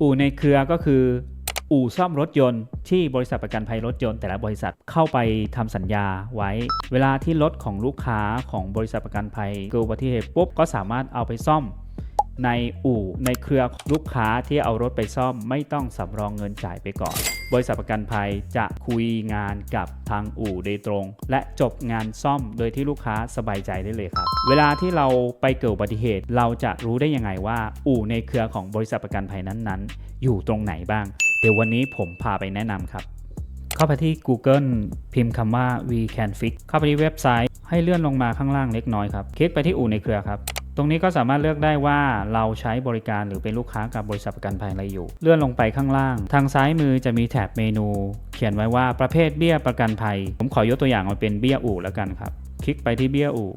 อู่ในเครือก็คือ อู่ซ่อมรถยนต์ที่บริษัทประกันภัยรถยนต์แต่ละบริษัทเข้าไปทำสัญญาไว้ เวลาที่รถของลูกค้าของบริษัทประกันภัยเกิดอุบัติเหตุปุ๊บก็สามารถเอาไปซ่อม ในอู่ ในเครือลูกค้าที่เอารถไปซ่อม ไม่ต้องสำรองเงินจ่ายไปก่อน บริษัทประกันภัยจะคุยงานกับทางอู่โดยตรง และจบงานซ่อมโดยที่ลูกค้าสบายใจได้เลยครับ เวลาที่เราไปเกิดอุบัติเหตุ เราจะรู้ได้ยังไงว่า อู่ในเครือของบริษัทประกันภัยนั้นๆ อยู่ตรงไหนบ้าง เดี๋ยววันนี้ผมพาไปแนะนำครับ เข้าไปที่ Google พิมพ์คำว่า we can fix เข้าไปที่เว็บไซต์ให้เลื่อนลงมาข้างล่างเล็กน้อยครับ คลิกไปที่อู่ในเครือครับ ตรงนี้ก็สามารถเลือกได้ว่าเราใช้บริการหรือเป็นลูกค้ากับบริษัทประกันภัยอะไรอยู่ เลื่อนลงไปข้างล่าง ทางซ้ายมือจะมีแถบเมนู เขียนไว้ว่าประเภทเบี้ยประกันภัย ผมขอยกตัวอย่างมาเป็นเบี้ยอู่แล้วกันครับ คลิกไปที่เบี้ยอู่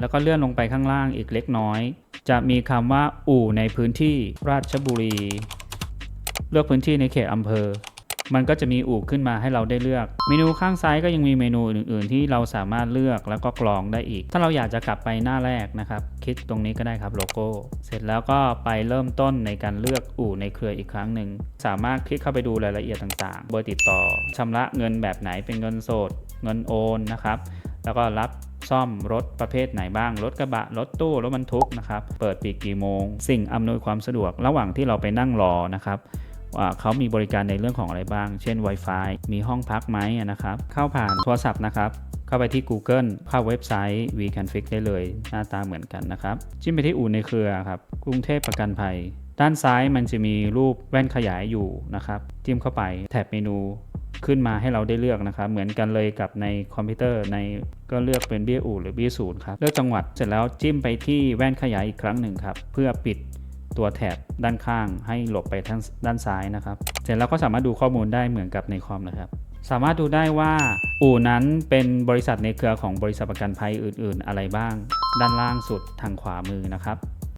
แล้วก็เลื่อนลงไปข้างล่างอีกเล็กน้อย จะมีคำว่าอู่ในพื้นที่ราชบุรี เลือกพื้นที่ในเขตอำเภอ มันก็จะมีอู่ขึ้นมาให้เราได้เลือก เมนูข้างซ้ายก็ยังมีเมนูอื่น ๆ ที่เราสามารถเลือกแล้วก็กรองได้อีก ถ้าเราอยากจะกลับไปหน้าแรกนะครับ คลิกตรงนี้ก็ได้ครับโลโก้ เสร็จแล้วก็ไปเริ่มต้นในการเลือกอู่ในเครืออีกครั้งหนึ่ง สามารถคลิกเข้าไปดูรายละเอียดต่าง ๆ เบอร์ติดต่อชำระเงินแบบไหนเป็นเงินสด เงินโอนนะครับ แล้วก็รับซ่อมรถประเภทไหนบ้าง รถกระบะ รถตู้ รถบรรทุกนะครับ เปิดปีกกี่โมง สิ่งอำนวยความสะดวกระหว่างที่เราไปนั่งรอนะครับ เขามีบริการในเรื่องของอะไรบ้าง เช่น Wi-Fi มีห้องพักไหมนะครับ เข้าผ่านโทรศัพท์นะครับ เข้าไปที่ Google เข้าเว็บไซต์ We Can Fix ได้เลย หน้าตาเหมือนกันนะครับ จิ้มไปที่อู่ในเครือครับ กรุงเทพประกันภัย ด้านซ้ายมันจะมีรูปแว่นขยายอยู่นะครับ จิ้มเข้าไป แถบเมนูขึ้นมาให้เราได้เลือกนะครับ เหมือนกันเลยกับในคอมพิวเตอร์ในก็เลือกเป็นเบี้ยอู่หรือเบี้ยศูนย์ครับ เลือกจังหวัดเสร็จแล้วจิ้มไปที่แว่นขยายอีกครั้งหนึ่งครับ เพื่อปิด ตัวแถบด้านข้างให้หลบไปทางด้านซ้ายนะครับ เสร็จแล้วก็สามารถดูข้อมูลได้เหมือนกับในคอมนะครับ สามารถดูได้ว่าอู่นั้นเป็นบริษัทในเครือของบริษัทประกันภัยอื่น ๆ อะไรบ้าง ด้านล่างสุดทางขวามือนะครับ